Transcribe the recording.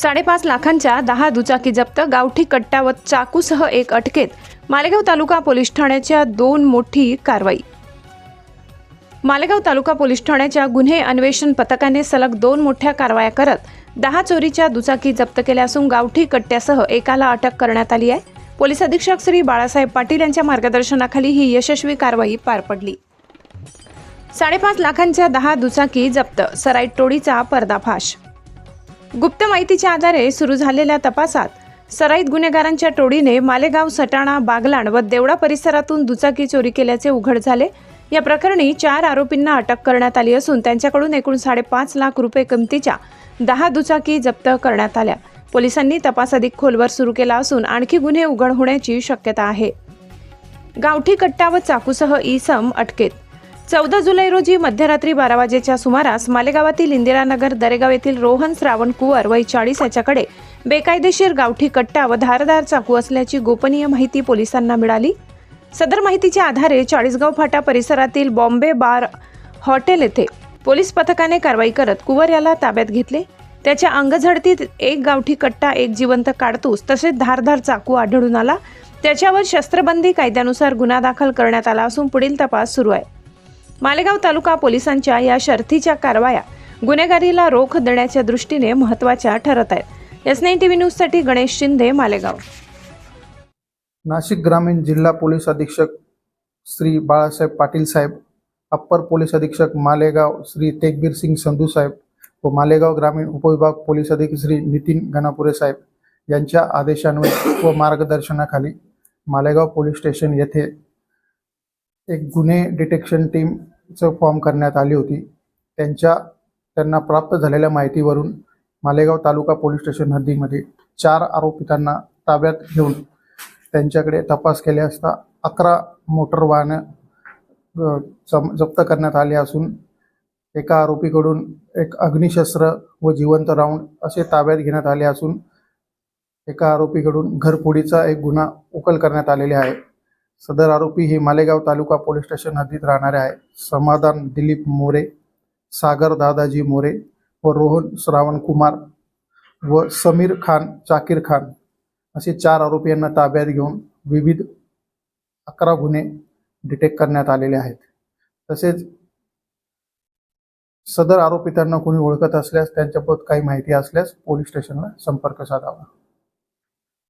साडेपाच लाखांच्या दहा दुचाकी जप्त गावठी कट्टा व चाकूसह एक अटकेत. मालेगाव तालुका पोलीस ठाण्याच्या दोन मोठी कारवाई. मालेगाव तालुका पोलीस ठाण्याच्या गुन्हे अन्वेषण पथकाने सलग दोन मोठ्या कारवाया करत दहा चोरीच्या दुचाकी जप्त केल्या असून गावठी कट्ट्यासह एकाला अटक करण्यात आली आहे. पोलीस अधीक्षक श्री बाळासाहेब पाटील यांच्या मार्गदर्शनाखाली ही यशस्वी कारवाई पार पडली. साडेपाच लाखांच्या दहा दुचाकी जप्त सराईट टोळीचा पर्दाफाश. गुप्त माहितीच्या आधारे सुरू झालेल्या तपासात सराईत गुन्हेगारांच्या टोळीने मालेगाव सटाणा बागलाण व देवडा परिसरातून दुचाकी चोरी केल्याचे उघड झाले. या प्रकरणी चार आरोपींना अटक करण्यात आली असून त्यांच्याकडून एकूण साडेपाच लाख रुपये किमतीच्या दहा दुचाकी जप्त करण्यात आल्या. पोलिसांनी तपास अधिक खोलवर सुरू केला असून आणखी गुन्हे उघड होण्याची शक्यता आहे. गावठी कट्टा व चाकूसह इसम अटकेत. चौदा जुलै रोजी मध्यरात्री बारा वाजेच्या सुमारास मालेगावातील इंदिरानगर दरेगाव येथील रोहन श्रावण कुवर वय चाळीस याच्याकडे बेकायदेशीर गावठी कट्टा व धारदार चाकू असल्याची गोपनीय माहिती पोलिसांना मिळाली. सदर माहितीच्या आधारे चाळीसगाव फाटा परिसरातील बॉम्बे बार हॉटेल येथे पोलीस पथकाने कारवाई करत कुवर याला ताब्यात घेतले. त्याच्या अंगझडतीत एक गावठी कट्टा एक जिवंत काडतूस तसेच धारधार चाकू आढळून आला. त्याच्यावर शस्त्रबंदी कायद्यानुसार गुन्हा दाखल करण्यात आला असून पुढील तपास सुरू आहे. मालेगाव तालुका पोलिसांच्या या शर्थीच्या कारवाया गुन्हेगारीला रोख देण्याच्या दृष्टीने महत्त्वाच्या ठरत आहेत. एस नाईन टी व्ही न्यूजसाठी गणेश शिंदे मालेगाव. नाशिक ग्रामीण जिल्हा पोलीस अधीक्षक श्री बाळासाहेब पाटील साहेब अप्पर पोलीस अधीक्षक मालेगाव श्री तेगबीर सिंग संधू साहेब व मालेगाव ग्रामीण उपविभाग पोलीस अधीक्षक श्री नितीन गणापुरे साहेब यांच्या आदेशान्वये व मार्गदर्शनाखाली मालेगाव पोलीस स्टेशन येथे एक गुन्हे डिटेक्शन टीमचं फॉर्म करण्यात आली होती. त्यांच्या त्यांना प्राप्त झालेल्या माहितीवरून मालेगाव तालुका पोलीस स्टेशन हद्दीमध्ये चार आरोपितांना ताब्यात घेऊन त्यांच्याकडे तपास केले असता अकरा मोटर वाहनं जम- जप्त करण्यात आले असून एका आरोपीकडून एक अग्निशस्त्र व जिवंत राऊंड असे ताब्यात घेण्यात आले असून एका आरोपीकडून घरफोडीचा एक गुन्हा उकल करण्यात आलेले आहे. सदर आरोपी हे मालेगाव तालुका पोलीस स्टेशन हद्दीत राहणारे आहे समाधान दिलीप मोरे सागर दादाजी मोरे व रोहन श्रावण कुमार व समीर खान जाकीर खान असे चार आरोपी यांना ताब्यात घेऊन विविध अकरा गुन्हे डिटेक्ट करण्यात आलेले आहेत. तसेच सदर आरोपितांना कोणी ओळखत असल्यास त्यांच्याबद्दल काही माहिती असल्यास पोलीस स्टेशनला संपर्क साधावा.